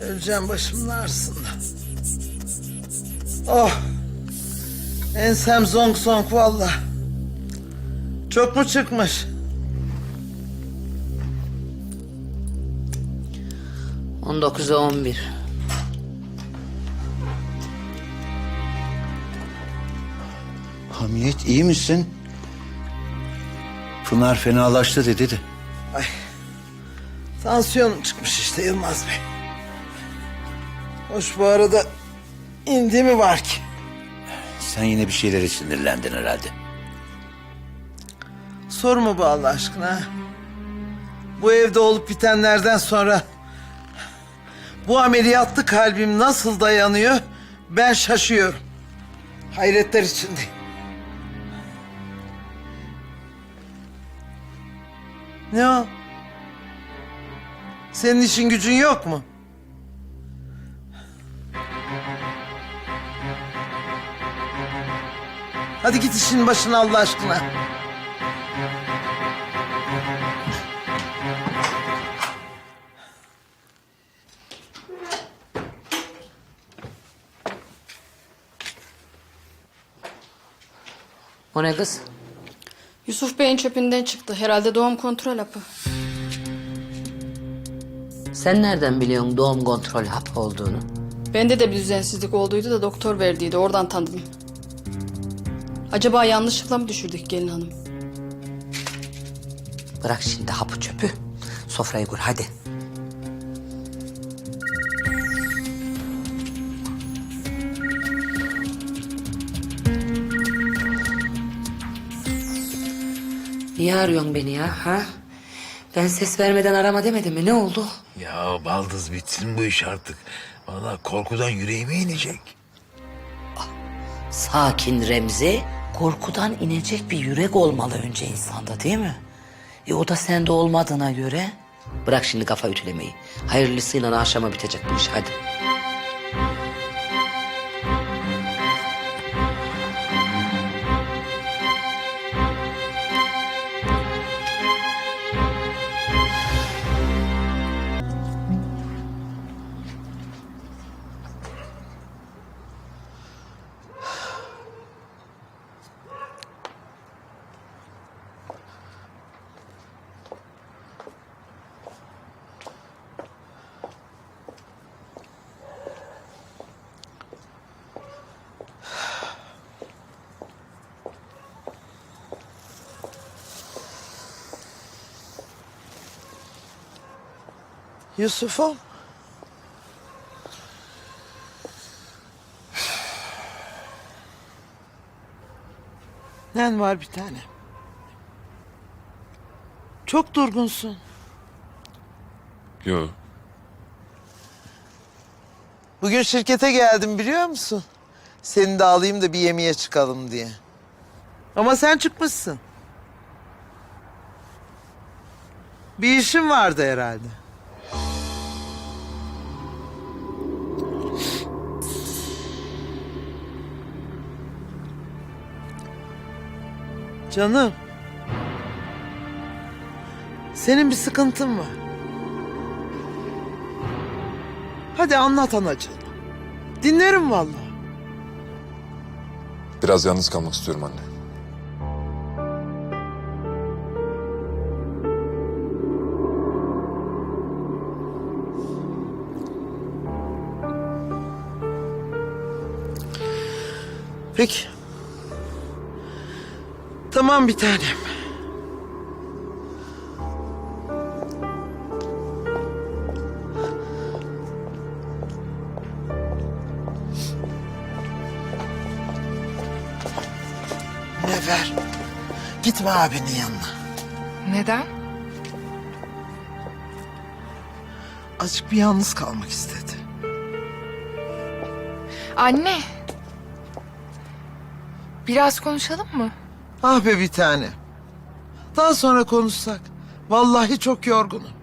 Öleceğim başımın ağrısında. Oh. Ensem zonk zonk valla. Çok mu çıkmış? On dokuza on bir. Hamiyet iyi misin? Pınar fenalaştı dedi de. Ay. Tansiyonum çıkmış işte Yılmaz Bey. Hoş bu arada indi mi var ki? Sen yine bir şeylere sinirlendin herhalde. Sorma bu Allah aşkına. Bu evde olup bitenlerden sonra bu ameliyatlı kalbim nasıl dayanıyor ben şaşıyorum. Hayretler içindeyim. Ne o? Senin işin gücün yok mu? Hadi git işin başına Allah aşkına. O ne kız? Yusuf Bey'in çöpünden çıktı. Herhalde doğum kontrol hapı. Sen nereden biliyorsun doğum kontrol hapı olduğunu? Bende de bir düzensizlik olduydu da doktor verdiydi. Oradan tanıdım. Acaba yanlışlıkla mı düşürdük gelin hanım? Bırak şimdi hapı çöpü. Sofrayı kur hadi. Niye arıyorsun beni ya ha? Ben ses vermeden arama demedim mi? Ne oldu? Ya baldız bitsin bu iş artık. Vallahi korkudan yüreğime inecek. Sakin Remzi. Korkudan inecek bir yürek olmalı önce insanda değil mi? E o da sende olmadığına göre... Bırak şimdi kafa ütülemeyi. Hayırlısıyla akşama bitecek bu iş hadi. Yusuf'um. Nen var bir tane. Çok durgunsun. Yo. Bugün şirkete geldim biliyor musun? Seni de alayım da bir yemeğe çıkalım diye. Ama sen çıkmışsın. Bir işin vardı herhalde. Canım. Senin bir sıkıntın var. Hadi anlat anacığım. Dinlerim vallahi. Biraz yalnız kalmak istiyorum anne. Peki. Tamam bir tanem. Never. Gitme abinin yanına. Neden? Azıcık bir yalnız kalmak istedi. Anne. Biraz konuşalım mı? Ah be bir tane. Daha sonra konuşsak. Vallahi çok yorgunum.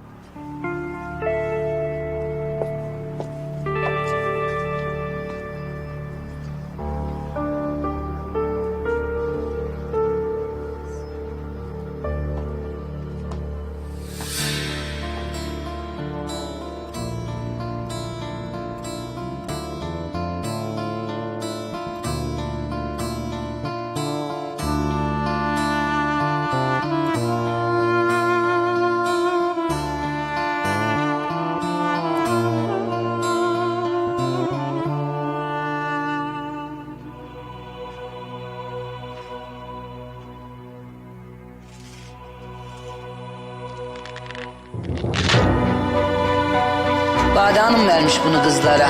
Jale Hanım vermiş bunu kızlara.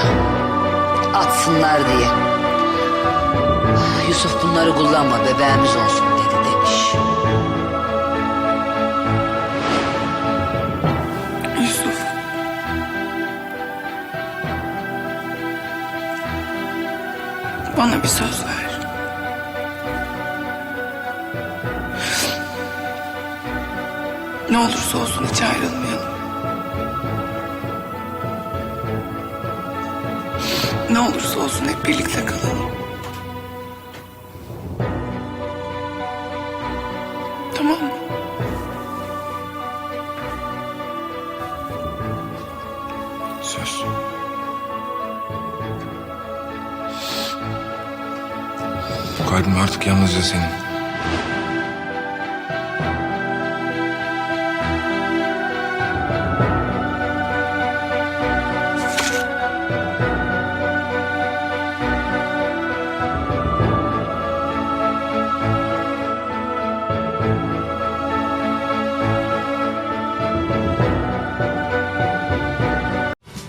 Atsınlar diye. Yusuf bunları kullanma bebeğimiz olsun dedi demiş. Yusuf. Bana bir söz ver. Ne olursa olsun hiç ayrılmayalım. Ne olursa olsun hep birlikte kalalım. Tamam mı? Söz. Kalbim artık yalnızca senin.